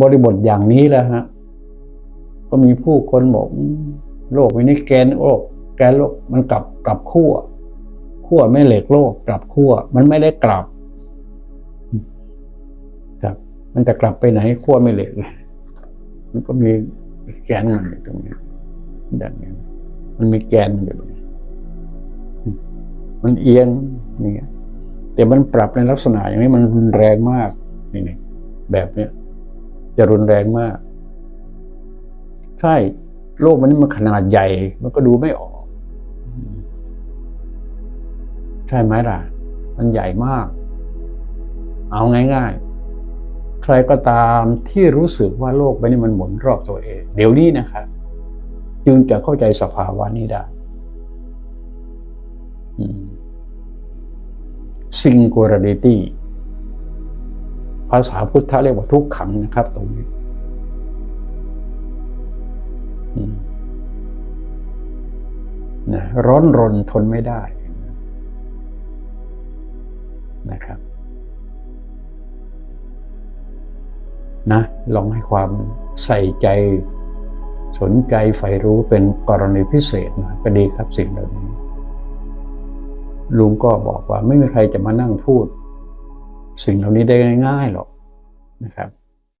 บริบทอย่างนี้แหละฮะ ก็มีผู้คนบอกโลกนี้แกนโลกแกนโลกมันกลับกลับขั้วขั้วแม่เหล็กโลก กลับขั้วมันไม่ได้กลับครับ มันจะกลับไปไหนขั้วแม่เหล็กเลยมันก็มีแกนมันอยู่ตรงนี้ดังนี้มันมีแกนมันอยู่มันเอียงนี่แต่มันปรับในลักษณะอย่างนี้มันรุนแรงมากนี่นี่แบบเนี้ย จะรุนแรงมาก ใช่ โลกมันมันขนาดใหญ่ มันก็ดูไม่ออก ใช่ไหมล่ะ มันใหญ่มาก เอาง่าย ๆ ใครก็ตามที่รู้สึกว่าโลกใบนี้มันหมุนรอบตัวเอง เดี๋ยวนี้นะครับ จึงจะเข้าใจสภาวะนี้ได้ singularity ภาาษาพุทธะเรียกว่าทุกขังนะครับ ตรงนี้นะร้อนรนทนไม่ได้นะครับ นะ ลองให้ความใส่ใจสนใจใฝ่รู้เป็นกรณีพิเศษนะก็ดีครับสิ่งเหล่านี้ ลุงก็บอกว่าไม่มีใครจะมานั่งพูด สิ่งเหล่านี้ได้ง่ายๆหรอกนะครับ